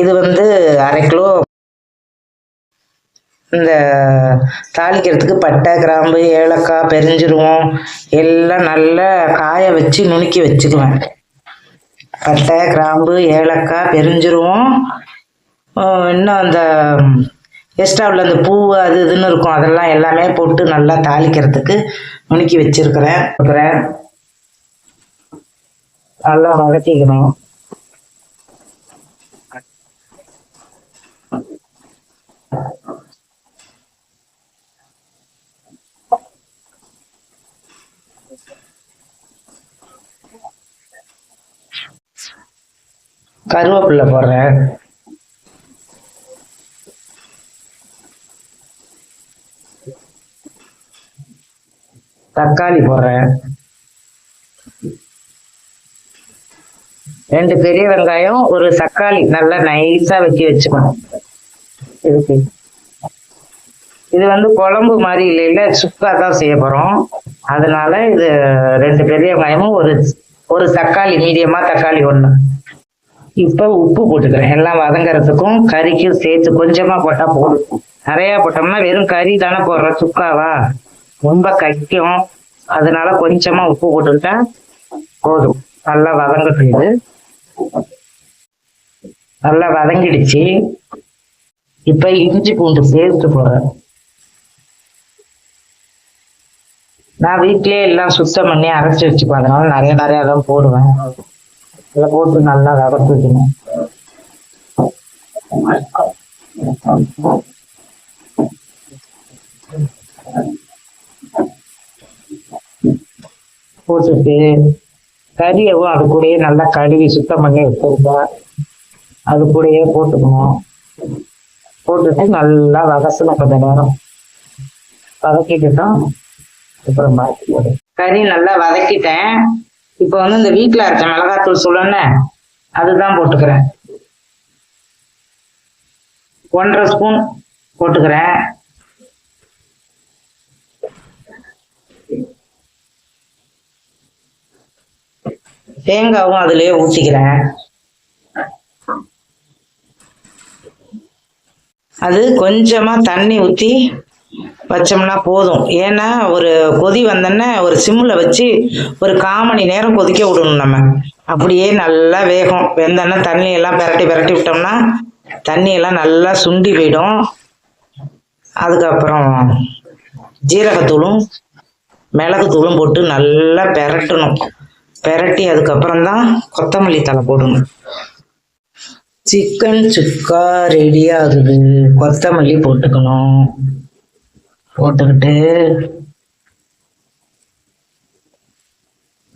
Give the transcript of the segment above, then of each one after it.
இது வந்து அரை கிலோ இந்த தாளிக்கிறதுக்கு பட்டை கிராம்பு ஏலக்காய் பெருஞ்சிருவோம் எல்லாம் நல்லா காய வச்சு நுணுக்கி வச்சுக்குவேன். பட்டை கிராம்பு ஏலக்காய் பெருஞ்சீரகம் இன்னும் அந்த எக்ஸ்ட்ராவில் அந்த பூ அது இதுன்னு இருக்கும். அதெல்லாம் எல்லாமே போட்டு நல்லா தாளிக்கிறதுக்கு நுணுக்கி வச்சிருக்கிறேன். நல்லா வதக்கிக்கணும். கருவேப்பிலை போடுறேன் தக்காளி போடுறேன். ரெண்டு பெரிய வெங்காயம் ஒரு தக்காளி நல்லா நைஸா வெட்டி வச்சுக்கணும். இதுக்கு. இது வந்து குழம்பு மாதிரி இல்லைல்ல சுக்கா தான் செய்ய போறோம். அதனால இது ரெண்டு பெரிய வெங்காயமும் ஒரு ஒரு தக்காளி மீடியமா தக்காளி ஒன்று இப்ப உப்பு போட்டுக்கிறேன். எல்லாம் வதங்கறதுக்கும் கறிக்கும் சேர்த்து கொஞ்சமா போட்டா போதும். நிறைய போட்டோம்னா வெறும் கறி தானே போடுறோம் சுக்காவா? ரொம்ப கைக்கும். அதனால கொஞ்சமா உப்பு போட்டுக்கிட்டா போதும். நல்லா வதங்கட்டும் இது. நல்லா வதங்கிடுச்சு. இப்ப இஞ்சி பூண்டு சேர்த்து போறேன் நான் வீட்லயே எல்லாம் சுத்தம் பண்ணி அரைச்சி வச்சுப்பேன். அதனால நிறைய நிறைய தான் போடுவேன். இதில் போட்டு நல்லா வதக்கிக்கணும் போட்டுட்டு கறியவும் அது கூடயே நல்லா கழுவி சுத்தம் பண்ணி வச்சிருந்தா அது கூடயே போட்டுக்கணும். போட்டுட்டு நல்லா வதசணும் கொஞ்ச நேரம். வதக்கிக்கிட்டோம் அப்புறம் பார்த்து கறி நல்லா வதக்கிட்டேன். இப்ப வந்து இந்த வீட்டில் அரைச்ச மிளகாத்தூள் சொல்லணுன்னு அதுதான் போட்டுக்கிறேன். ஒன்றரை ஸ்பூன் போட்டுக்கிறேன். தேங்காவும் அதுலயே ஊற்றிக்கிறேன் அது கொஞ்சமா தண்ணி ஊற்றி வச்சோம்னா போதும். ஏன்னா ஒரு கொதி வந்தோன்னே ஒரு சிம்மில் வச்சு ஒரு கால் மணி நேரம் கொதிக்க விடணும் நம்ம. அப்படியே நல்லா வேகும். வெந்தோன்னே தண்ணியெல்லாம் பிரட்டி பிரட்டி விட்டோம்னா தண்ணியெல்லாம் நல்லா சுண்டி போயிடும். அதுக்கப்புறம் ஜீரகத்தூளும் மிளகுத்தூளும் போட்டு நல்லா பெரட்டணும். பெரட்டி அதுக்கப்புறம் தான் கொத்தமல்லி தழை போடணும். சிக்கன் சுக்கா ரெடி ஆகுது. கொத்தமல்லி போட்டுக்கணும். போட்டுக்கிட்டு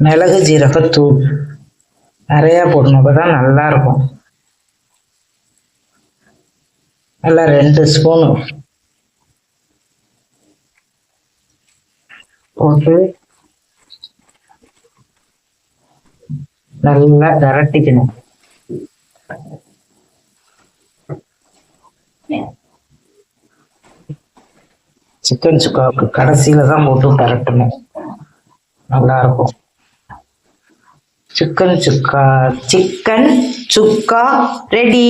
மிளகு ஜீரகத்தூள் நிறையா போடணும். அப்போதான் நல்லா இருக்கும். நல்லா ரெண்டு ஸ்பூனு போட்டு நல்லா விரட்டிக்கணும். சிக்கன் சுக்காவுக்கு கடைசியில தான் போட்டு பரட்டணும் நல்லா இருக்கும். Chicken sukka chicken sukka ready